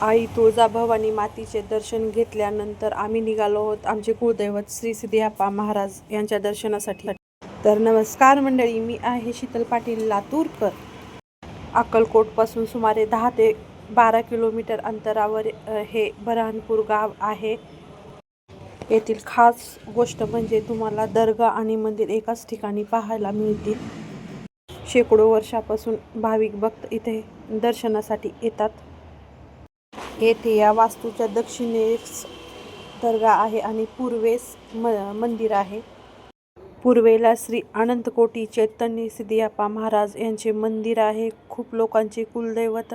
आई तुळजाभवानी मातीचे दर्शन घेतल्यानंतर आम्ही निघालो आहोत आमचे कुलदैवत श्री सिद्धियाप्पा महाराज यांच्या दर्शनासाठी. तर नमस्कार मंडळी मी आहे शीतल पाटील लातूरकर. अक्कलकोटपासून सुमारे दहा ते बारा किलोमीटर अंतरावर हे बऱ्हाणपूर गाव आहे. येथील खास गोष्ट म्हणजे तुम्हाला दर्गा आणि मंदिर एकाच ठिकाणी पाहायला मिळतील. शेकडो वर्षापासून भाविक भक्त इथे दर्शनासाठी येतात. येथे या वास्तूच्या दक्षिणेस दर्गा आहे आणि पूर्वेस म मंदिर आहे. पूर्वेला श्री अनंतकोटी चैतन्य सिद्धियाप्पा महाराज यांचे मंदिर आहे. खूप लोकांचे कुलदैवत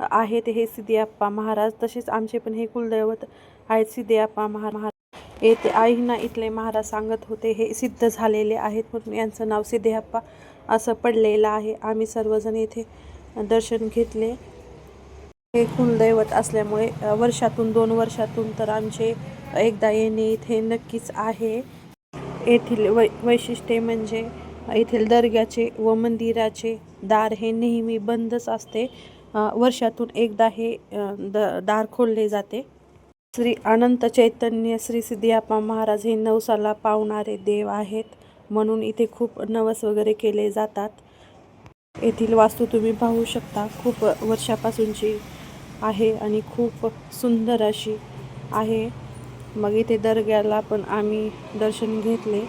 आहेत हे सिद्धियाप्पा महाराज. तसेच आमचे पण हे कुलदैवत आहेत सिद्धियाप्पा महा महाराज. येथे आईना इथले महाराज सांगत होते हे सिद्ध झालेले आहेत म्हणून यांचं नाव सिद्धियाप्पा असं पडलेलं आहे. आम्ही सर्वजण येथे दर्शन घेतले. हे कुलदैवत असल्यामुळे वर्षातून दोन वर्षातून तर आमचे एकदा येणे इथे नक्कीच आहे. येथील वै वैशिष्ट्ये म्हणजे येथील दर्ग्याचे व मंदिराचे दार हे नेहमी बंदच असते. वर्षातून एकदा हे द दार खोलले जाते. श्री अनंत चैतन्य श्री सिद्धियाप्पा महाराज हे नवसाला पावणारे देव आहेत म्हणून इथे खूप नवस वगैरे केले जातात. येथील वास्तू तुम्ही पाहू शकता. खूप वर्षापासूनची आहे आणि खूप सुंदर अशी आहे. मग इथे दर्ग्याला पण आम्ही दर्शन घेतले.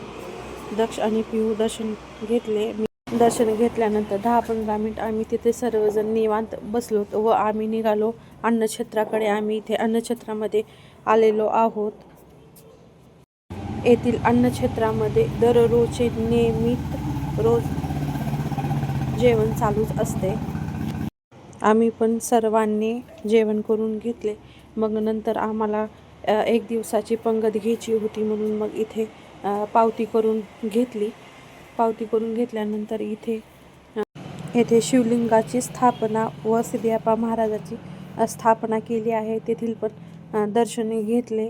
दक्ष आणि पिहू दर्शन घेतले. मी दर्शन घेतल्यानंतर दहा पंधरा मिनिट आम्ही तिथे सर्वजण निवांत बसलो व आम्ही निघालो. अन्नछत्राकडे आम्ही इथे अन्नछत्रामध्ये आलेलो आहोत. येथील अन्नक्षेत्रामध्ये दररोजचे नियमित रोज जेवण चालूच असते. आम्ही पण सर्वांनी जेवण करून घेतले. मग नंतर आम्हाला एक दिवसाची पंगत घ्यायची होती म्हणून मग इथे पावती करून घेतली. पावती करून घेतल्यानंतर इथे येथे शिवलिंगाची स्थापना व सिद्धियाप्पा महाराजाची स्थापना केली आहे. तेथील पण दर्शने घेतले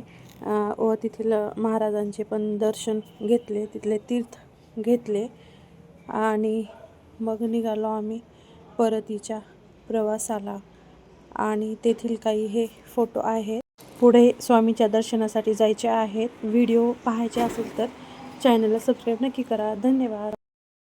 व तेथील महाराजांचे पण दर्शन घेतले तिथले तीर्थ घेतले. आणि मग निघालो आम्ही परतीच्या प्रवासाला. आणि तेथील काही हे फोटो आहेत. पुढे स्वामीच्या दर्शनासाठी जायचे आहेत. व्हिडिओ पाहायचे असेल तर चॅनलला सबस्क्राईब नक्की करा. धन्यवाद.